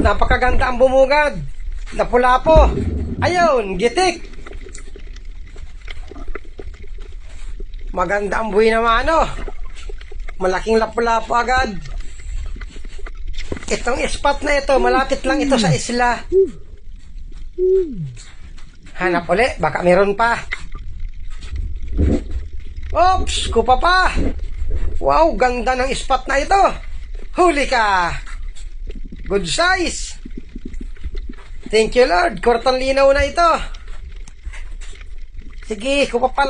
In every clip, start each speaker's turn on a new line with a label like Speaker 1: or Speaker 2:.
Speaker 1: napakaganda ang bumugad. Lapu-lapo. Ayun, gitik. Maganda ang buhay naman, ano. Malaking lapu-lapo agad. Itong spot na ito, malapit lang ito sa isla. Hanap uli, baka meron pa. Oops, kupa pa. Wow, ganda ng spot na ito. Huli ka. Good size. Thank you Lord, kortang linaw na ito. Sige, kupa pa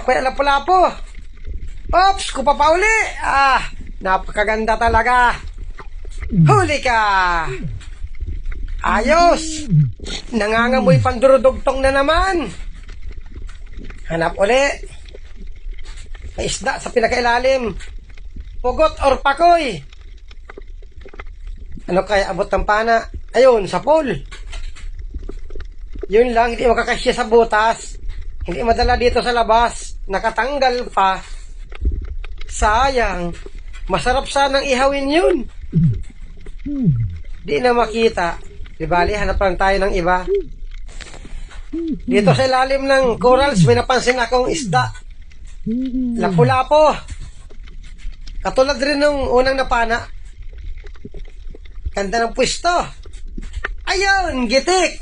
Speaker 1: kaya lapo-lapo. Oops, kupa pa uli. Ah, napakaganda talaga. Huli ka. Ayos. Nangangamoy pandurudugtong na naman. Hanap uli. May isda sa pinakailalim. Pugot or pakoy. Ano kaya abot ng pana? Ayun, sa pool. Yun lang, hindi makakasya sa butas. Hindi madala dito sa labas. Nakatanggal pa. Sayang. Masarap sanang ihawin yun. Di na makita. Di bali, hanap lang tayo ng iba. Dito sa ilalim ng corals, may napansin akong isda. Lapu-lapo. Katulad rin nung unang napana. Ganda ng pwesto. Ayun, gitik.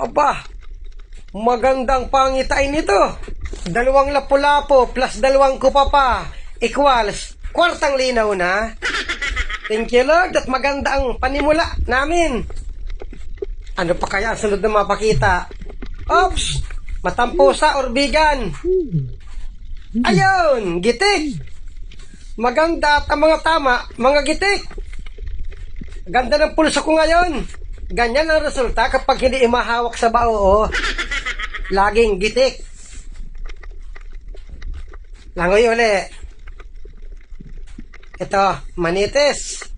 Speaker 1: Aba, magandang pangitain nito. Dalawang lapu-lapo plus dalawang kupapa equals kwartang linaw na. Thank you Lord at maganda ang panimula namin. Ano pa kaya ang sunod na mapakita? Oops! Matampusa or bigan. Ayun! Gitik! Maganda at ang mga tama, mga gitik. Ganda ng pulso ko ngayon. Ganyan ang resulta kapag hindi imahawak sa bao. Laging gitik. Langoy uli. Ito, manitis.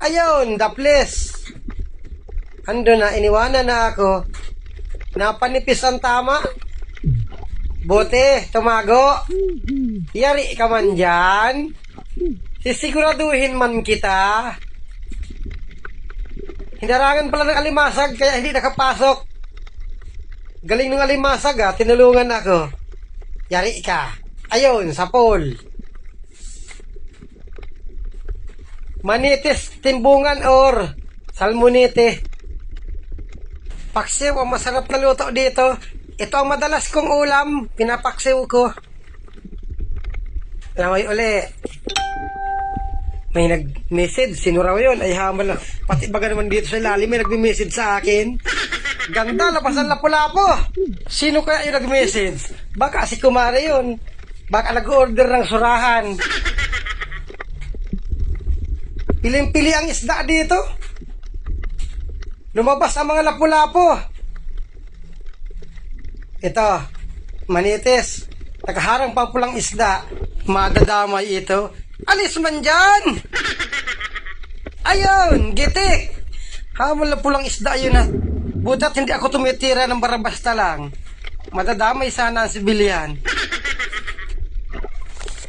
Speaker 1: Ayun, daplis. Ando na, iniwanan na ako. Napanipis ang tama. Buti, tumago. Yari ka man dyan. Sisiguraduhin man kita. Hinarangan pala ng alimasag kaya hindi nakapasok. Galing ng alimasag ah, tinulungan ako. Yari ka. Ayun, sa pool. Manitis, timbungan or salmonite. Paksiw, ang masarap na luto dito. Ito ang madalas kong ulam, pinapaksiw ko. Langoy uli. May nag-message, sino raw yun? Ay hamal na. Pati baga naman dito sa ilalim, may nag-message sa akin. Ganda, lapasan lapu-lapo. Sino kaya yung nag-message? Baka si Kumare yun. Baka nag-order ng surahan. Piling-pili ang isda dito. Lumabas ang mga lapu-lapo. Ito, manitis. Nakaharang pa pulang isda. Madadamay ito. Alis man dyan! Ayun, gitik! Hamon na pulang isda yun na. Butat hindi ako tumitira ng barabasta lang. Madadamay sana ang sibilyan.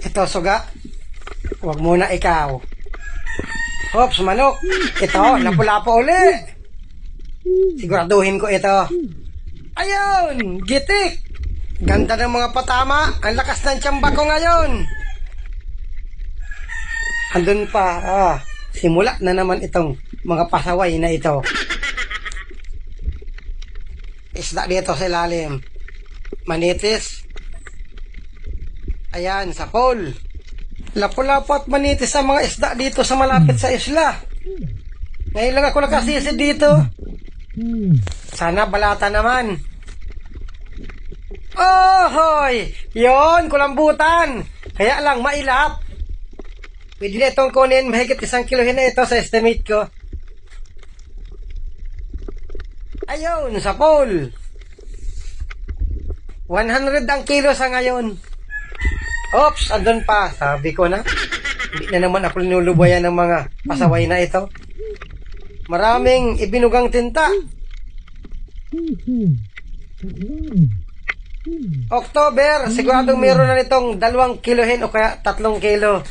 Speaker 1: Ito, suga. Huwag muna ikaw. Hops, manok. Ito, lapu-lapo uli. Siguraduhin ko ito. Ayun, gitik. Ganda ng mga patama. Ang lakas ng tiyamba ko ngayon. Andun pa, ah, simula na naman itong mga pasaway na ito. Isda dito sa ilalim. Manitis. Ayan, sa pool. Lapu-lapo at manitis ang mga isda dito sa malapit sa isla. Ngayon lang ako nakasisid dito. Sana balata naman. Oh, hoy! Yon, kulambutan. Kaya lang, mailap. Pwede na itong kunin, mahigit isang kilohin na ito sa estimate ko. Ayun, sa pool. 100 ang kilo sa ngayon. Oops, andun pa. Sabi ko na. Hindi na naman ako linulubayan ng mga pasaway na ito. Maraming ibinugang tinta. October, siguradong mm. meron na nitong dalawang kilohin o kaya tatlong kilo.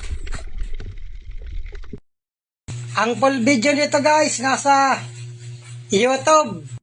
Speaker 1: Ang full video nito guys, nasa YouTube.